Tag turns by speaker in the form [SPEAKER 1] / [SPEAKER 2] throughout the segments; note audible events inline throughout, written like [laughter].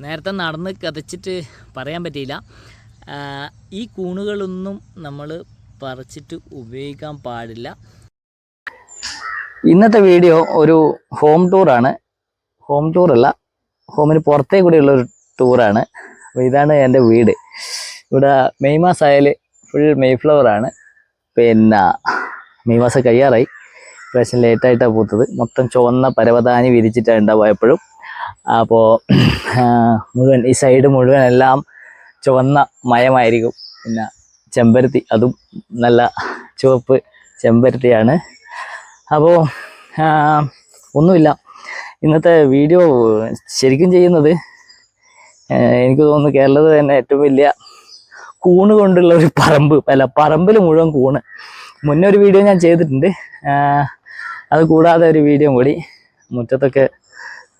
[SPEAKER 1] നേരത്തെ നടന്ന് കതച്ചിട്ട് പറയാൻ പറ്റിയില്ല. ഈ കൂണുകളൊന്നും നമ്മൾ പറിച്ചിട്ട് ഉപയോഗിക്കാൻ പാടില്ല. ഇന്നത്തെ വീഡിയോ ഒരു ഹോം ടൂറാണ് ഹോം ടൂർ അല്ല ഹോമിന് പുറത്തേ കൂടിയുള്ള ഒരു ടൂറാണ് അപ്പോൾ ഇതാണ് എന്റെ വീട്. ഇവിടെ മെയ് മാസമായാൽ ഫുൾ മെയ് ആണ്. പിന്നെ മെയ് മാസം കഴിയാറായി. പ്രാവശ്യം ലേറ്റായിട്ടാണ് പൂത്തത്. മൊത്തം ചുവന്ന പരവതാനി വിരിച്ചിട്ടാണ് ഉണ്ടാവുക എപ്പോഴും. അപ്പോൾ മുഴുവൻ ഈ സൈഡ് മുഴുവൻ എല്ലാം ചുവന്ന മയമായിരിക്കും. പിന്നെ ചെമ്പരത്തി അതും നല്ല ചുവപ്പ് ചെമ്പരത്തിയാണ്. അപ്പോൾ ഒന്നുമില്ല. ഇന്നത്തെ വീഡിയോ ശരിക്കും ചെയ്യുന്നത് എനിക്ക് തോന്നുന്നു കേരളത്തിൽ തന്നെ ഏറ്റവും വലിയ കൂണ് കൊണ്ടുള്ള ഒരു പറമ്പ്. അല്ല പറമ്പിൽ മുഴുവൻ കൂണ്. മുന്നേ ഒരു വീഡിയോ ഞാൻ ചെയ്തിട്ടുണ്ട്. അത് കൂടാതെ ഒരു വീഡിയോ കൂടി മുറ്റത്തൊക്കെ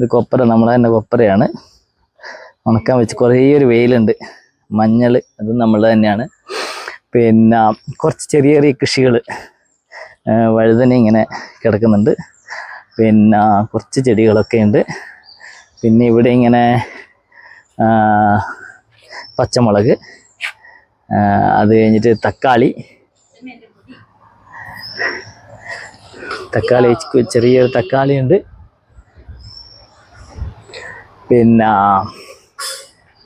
[SPEAKER 1] ഇത് കൊപ്പര നമ്മളെ തന്നെ കൊപ്പരയാണ് ഉണക്കാൻ വെച്ച് കുറേ ഒരു വെയിലുണ്ട്. മഞ്ഞൾ അതും നമ്മൾ തന്നെയാണ്. പിന്നെ കുറച്ച് ചെറിയ ചെറിയ കൃഷികൾ വഴുതന ഇങ്ങനെ കിടക്കുന്നുണ്ട്. പിന്നെ കുറച്ച് ചെടികളൊക്കെ ഉണ്ട്. പിന്നെ ഇവിടെ ഇങ്ങനെ പച്ചമുളക് അത് കഴിഞ്ഞിട്ട് തക്കാളി. തക്കാളി ചെറിയൊരു തക്കാളി ഉണ്ട്. പിന്നെ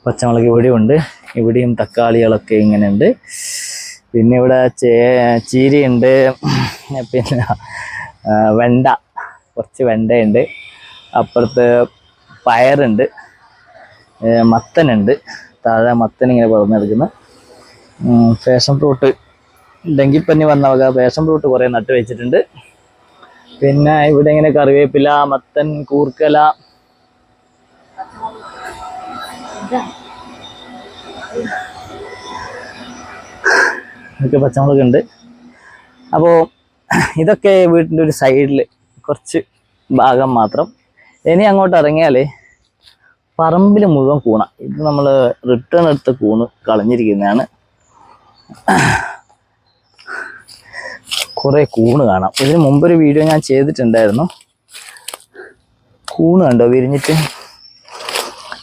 [SPEAKER 1] പച്ചമുളക് ഇവിടെ ഉണ്ട് ഇവിടെയും തക്കാളികളൊക്കെ ഇങ്ങനെ ഉണ്ട് പിന്നെ ഇവിടെ ചേ ചീരയുണ്ട്. പിന്നെ വെണ്ട. കുറച്ച് വെണ്ടയുണ്ട്. അപ്പുറത്ത് പയറുണ്ട്. മത്തനുണ്ട്. താഴെ മത്തൻ ഇങ്ങനെ പടർന്നെടുക്കുന്നു. ഫാഷൻ ഫ്രൂട്ട് ഡെങ്കിപ്പനി വന്ന വക ഫാഷൻ ഫ്രൂട്ട് കുറേ നട്ട് വെച്ചിട്ടുണ്ട് പിന്നെ ഇവിടെ ഇങ്ങനെ കറിവേപ്പില മത്തൻ കൂർക്കല ഇതൊക്കെ പച്ചമുളക് ഉണ്ട് അപ്പോൾ ഇതൊക്കെ വീട്ടിന്റെ ഒരു സൈഡിൽ കുറച്ച് ഭാഗം മാത്രം. ഇനി അങ്ങോട്ട് ഇറങ്ങിയാൽ പറമ്പിൽ മുഴുവൻ കൂണ. ഇത് നമ്മൾ റിട്ടേൺ എടുത്ത കൂണ് കളഞ്ഞിരിക്കുന്നതാണ്. കുറേ കൂണ് കാണാം. ഇതിന് മുമ്പൊരു വീഡിയോ ഞാൻ ചെയ്തിട്ടുണ്ടായിരുന്നു. കൂണ് കണ്ടോ വിരിഞ്ഞിട്ട്?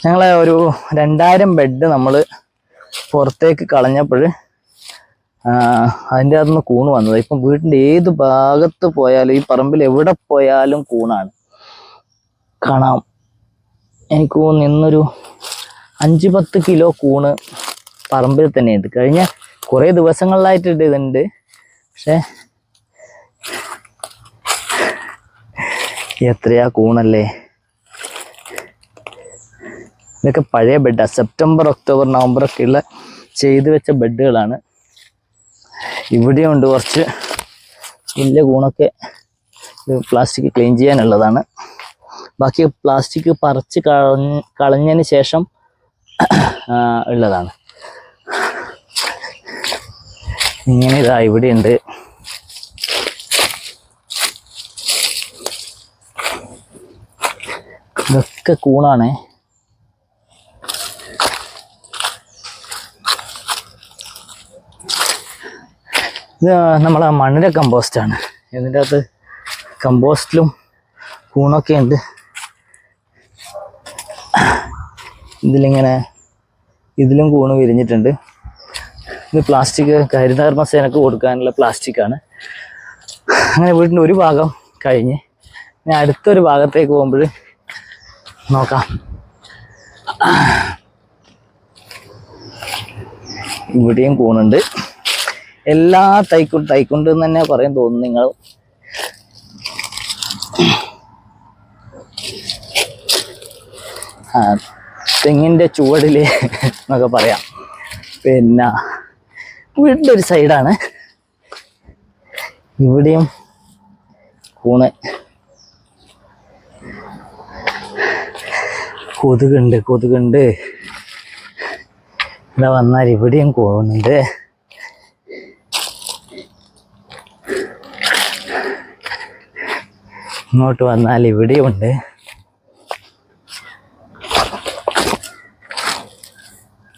[SPEAKER 1] ഞങ്ങളെ ഒരു രണ്ടായിരം ബെഡ് നമ്മൾ പുറത്തേക്ക് കളഞ്ഞപ്പോൾ അതിന്റെ അകത്തുനിന്ന് കൂണ് വന്നത്. ഇപ്പം വീടിന്റെ ഏത് ഭാഗത്ത് പോയാലും ഈ പറമ്പിൽ എവിടെ പോയാലും കൂണാണ്. കാണാം. എനിക്ക് തോന്നുന്നു ഇന്നൊരു അഞ്ച് പത്ത് കിലോ കൂണ് പറമ്പിൽ തന്നെയുണ്ട്. കഴിഞ്ഞ കുറേ ദിവസങ്ങളിലായിട്ട് ഇതുണ്ട്. പക്ഷേ എത്രയാ കൂണല്ലേ? ഇതൊക്കെ പഴയ ബെഡാണ് സെപ്റ്റംബർ ഒക്ടോബർ നവംബർ ഒക്കെ ഉള്ള ചെയ്തു വെച്ച ബെഡുകളാണ് ഇവിടെയുണ്ട് കുറച്ച് വലിയ കൂണൊക്കെ പ്ലാസ്റ്റിക് ക്ലീൻ ചെയ്യാനുള്ളതാണ്. ബാക്കി പ്ലാസ്റ്റിക് പറിച്ച് കളഞ്ഞ് കളഞ്ഞതിന് ശേഷം ഉള്ളതാണ്. ഇങ്ങനെ ഇതാ ഇവിടെയുണ്ട് ഇതൊക്കെ കൂണാണേ. ഇത് നമ്മളെ മണ്ണിര കമ്പോസ്റ്റാണ് ഇതിന്റെ അകത്ത് കമ്പോസ്റ്റിലും കൂണൊക്കെ ഉണ്ട്. ഇതിലിങ്ങനെ ഇതിലും കൂണ് വിരിഞ്ഞിട്ടുണ്ട്. ഇത് പ്ലാസ്റ്റിക് ഹരിതകർമ്മസേനക്ക് കൊടുക്കാനുള്ള പ്ലാസ്റ്റിക്കാണ് അങ്ങനെ വീടിന്റെ ഒരു ഭാഗം കഴിഞ്ഞ് ഞാൻ അടുത്തൊരു ഭാഗത്തേക്ക് പോകുമ്പോൾ നോക്കാം. ഇവിടെയും കൂണുണ്ട്. എല്ലാ തൈക്കും തൈക്കുണ്ട് തന്നെ പറയും തോന്നുന്നു നിങ്ങൾ തെങ്ങിന്റെ ചുവടിൽ എന്നൊക്കെ പറയാം. പിന്നെ വീടിന്റെ ഒരു സൈഡാണ്. ഇവിടെയും കൂണ്. കൊതുകുണ്ട് കൊതുകുണ്ട്. ഇവിടെ വന്നാൽ ഇവിടെയും പോകുന്നുണ്ട് ഇങ്ങോട്ട് വന്നാൽ ഇവിടെയുണ്ട്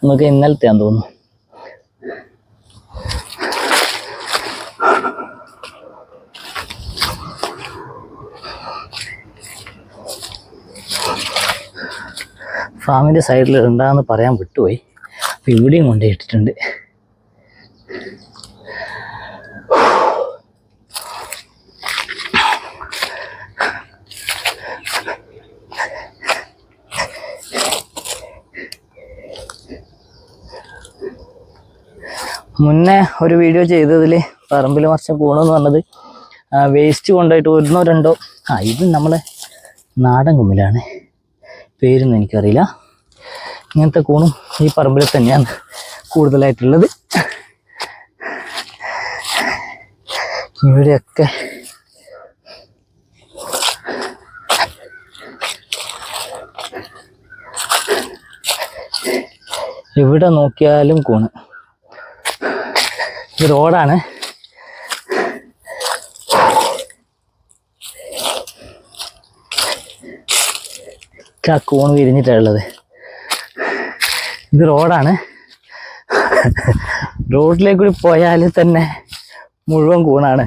[SPEAKER 1] നമുക്ക് ഇന്നലത്തെ തോന്നുന്നു. ഫാമിന്റെ സൈഡിൽ ഉണ്ടാകുന്ന പറയാൻ വിട്ടുപോയി. അപ്പോൾ ഇവിടെയും കൊണ്ടുപോയിട്ടിട്ടുണ്ട് മുന്നേ ഒരു വീഡിയോ ചെയ്തതിൽ പറമ്പിൽ മറിച്ച കൂണെന്ന് പറഞ്ഞത് വേസ്റ്റ് കൊണ്ടായിട്ട് ഒന്നോ രണ്ടോ ആ ഇത് നമ്മളെ നാടൻ കുമ്മിലാണ്. പേരൊന്നും എനിക്കറിയില്ല. ഇങ്ങനത്തെ കൂണും ഈ പറമ്പിൽ തന്നെയാണ് കൂടുതലായിട്ടുള്ളത്. ഇവിടെയൊക്കെ ഇവിടെ നോക്കിയാലും കൂണ്. ഇത് റോഡാണ്. കൂണ് വിരിഞ്ഞിട്ടുള്ളത് ഇത് റോഡാണ്. റോഡിലേക്ക് കൂടി പോയാൽ തന്നെ മുഴുവൻ കൂണാണ്.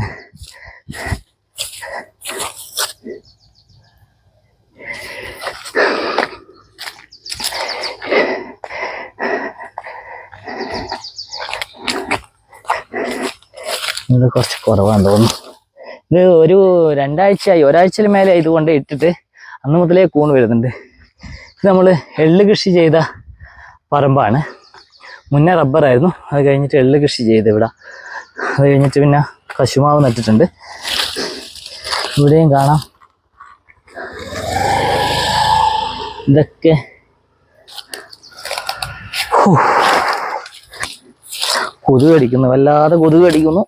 [SPEAKER 1] ഇത് കുറച്ച് കുറവാന്ന് തോന്നുന്നു. ഇത് ഒരു രണ്ടാഴ്ചയായി ഒരാഴ്ചയിൽ മേലെ ഇതുകൊണ്ട് ഇട്ടിട്ട് അന്ന് മുതലേ കൂണ് വരുന്നുണ്ട്. ഇത് നമ്മൾ എള്ള് കൃഷി ചെയ്ത പറമ്പാണ്. മുന്നേ റബ്ബറായിരുന്നു അത് കഴിഞ്ഞിട്ട് എള്ള് കൃഷി ചെയ്ത് ഇവിടെ. അത് കഴിഞ്ഞിട്ട് പിന്നെ കശുമാവ് നട്ടിട്ടുണ്ട്. ഇവിടെയും കാണാം. ഇതൊക്കെ. കൊതുക് കടിക്കുന്നു. വല്ലാതെ കൊതുക് കടിക്കുന്നു.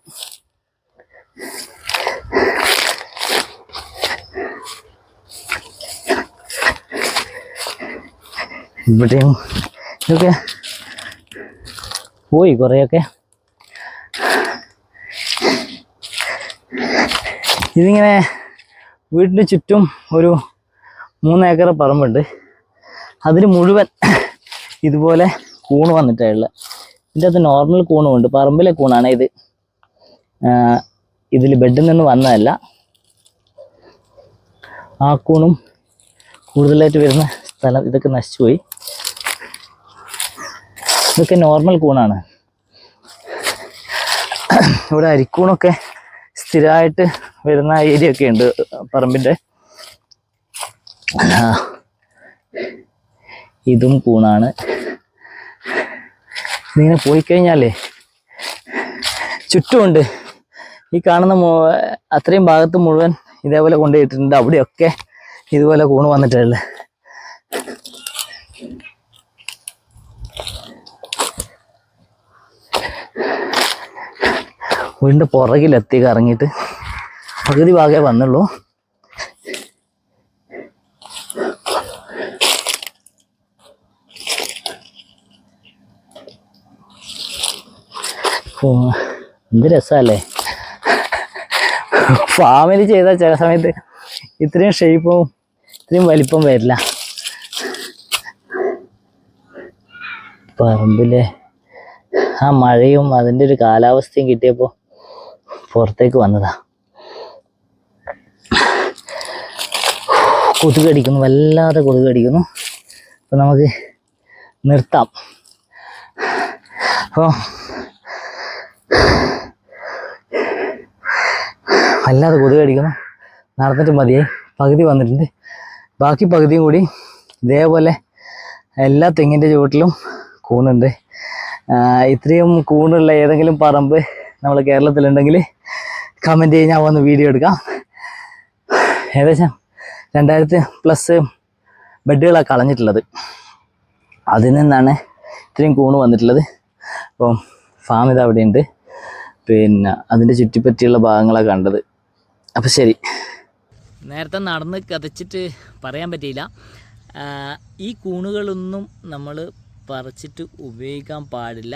[SPEAKER 1] ഇവിടെയും ഇതൊക്കെ. പോയി കുറേയൊക്കെ. ഇതിങ്ങനെ വീടിന് ചുറ്റും ഒരു മൂന്ന് ഏക്കർ പറമ്പുണ്ട്. അതിന് മുഴുവൻ ഇതുപോലെ കൂണ് വന്നിട്ടുള്ള ഇതിന്റെ അത് നോർമൽ കൂണും ഉണ്ട് പറമ്പിലെ കൂണാണ് ഇത്. ഇതിൽ ബെഡിൽ നിന്ന് വന്നതല്ല. ആ കൂണും കൂടുതലായിട്ട് വരുന്ന സ്ഥലം ഇതൊക്കെ നശിച്ചുപോയി. ഇതൊക്കെ നോർമൽ കൂണാണ്. ഇവിടെ അരിക്കൂണൊക്കെ സ്ഥിരമായിട്ട് വരുന്ന ഏരിയ ഒക്കെ ഉണ്ട് പറമ്പിന്റെ. ഇതും കൂണാണ്. ഇങ്ങനെ പോയി കഴിഞ്ഞാലേ ചുറ്റുമുണ്ട്. ഈ കാണുന്ന അത്രയും ഭാഗത്ത് മുഴുവൻ ഇതേപോലെ കൊണ്ടുപോയിട്ടുണ്ട്. അവിടെയൊക്കെ ഇതുപോലെ കൂണ് വന്നിട്ടുള്ളത്. വീടിന്റെ പുറകിലെത്തി കറങ്ങിയിട്ട് പകുതി ഭാഗമേ വന്നുള്ളൂ. എന്ത് രസമല്ലേ? ഫാമിലി ചെയ്ത ചില സമയത്ത് ഇത്രയും ഷേപ്പും ഇത്രയും വലിപ്പം വരില്ല. പറമ്പിലെ ആ മഴയും അതിന്റെ ഒരു കാലാവസ്ഥയും കിട്ടിയപ്പോൾ പുറത്തേക്ക് വന്നതാ. കൊതുക് അടിക്കുന്നു വല്ലാതെ കൊതുക് അടിക്കുന്നു അപ്പോൾ നമുക്ക് നിർത്താം. അപ്പോൾ വല്ലാതെ കൊതുക് അടിക്കുന്നു നടന്നിട്ട് മതിയായി. പകുതി വന്നിട്ടുണ്ട്. ബാക്കി പകുതിയും കൂടി ഇതേപോലെ എല്ലാ തെങ്ങിന്റെ ചുവട്ടിലും കൂണുണ്ട് ഇത്രയും കൂണുള്ള ഏതെങ്കിലും പറമ്പ് നമ്മൾ കേരളത്തിലുണ്ടെങ്കിൽ കമന്റ് ചെയ്ത് ഞാൻ വന്ന് വീഡിയോ എടുക്കാം. ഏകദേശം രണ്ടായിരത്തി പ്ലസ് ബെഡുകളാണ് കളഞ്ഞിട്ടുള്ളത്. അതിൽ നിന്നാണ് ഇത്രയും കൂണ് വന്നിട്ടുള്ളത്. അപ്പം ഫാം ഇത് അവിടെയുണ്ട് പിന്നെ അതിന്റെ ചുറ്റിപ്പറ്റിയുള്ള ഭാഗങ്ങളാണ് കണ്ടത്. അപ്പം ശരി. നേരത്തെ നടന്ന് കഥച്ചിട്ട് പറയാൻ പറ്റിയില്ല. ഈ കൂണുകളൊന്നും നമ്മൾ പറിച്ചിട്ട് ഉപയോഗിക്കാൻ പാടില്ല.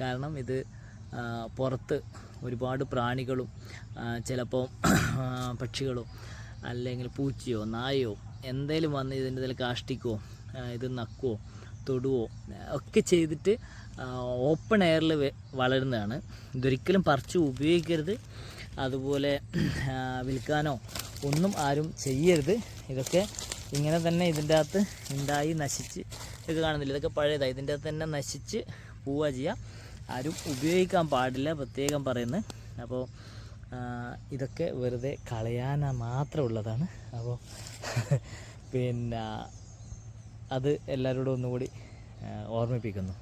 [SPEAKER 1] കാരണം ഇത് പുറത്ത് ഒരുപാട് പ്രാണികളും ചിലപ്പോൾ പക്ഷികളോ അല്ലെങ്കിൽ പൂച്ചയോ നായയോ എന്തേലും വന്ന് ഇതിന്റെ ഇതിൽ കാഷ്ടിക്കുവോ ഇത് നക്കുവോ തൊടുവോ ഒക്കെ ചെയ്തിട്ട് ഓപ്പൺ എയറിൽ വളരുന്നതാണ്. ഇതൊരിക്കലും പറിച്ച് ഉപയോഗിക്കരുത്. അതുപോലെ വിൽക്കാനോ ഒന്നും ആരും ചെയ്യരുത്. ഇതൊക്കെ ഇങ്ങനെ തന്നെ ഇതിന്റെ അകത്ത് ഉണ്ടായി നശിച്ച് ഇതൊക്കെ കാണുന്നില്ല. ഇതൊക്കെ പഴയതാണ് ഇതിന്റെ അകത്ത് തന്നെ നശിച്ച് പോവുക ചെയ്യുക ആരും ഉപയോഗിക്കാൻ പാടില്ല പ്രത്യേകം പറയുന്നത് അപ്പോൾ ഇതൊക്കെ വെറുതെ കളയാന മാത്രമുള്ളതാണ് അപ്പോൾ [laughs] പിന്നെ അത് എല്ലാവരോടും ഒന്നുകൂടി ഓർമ്മിപ്പിക്കുന്നു.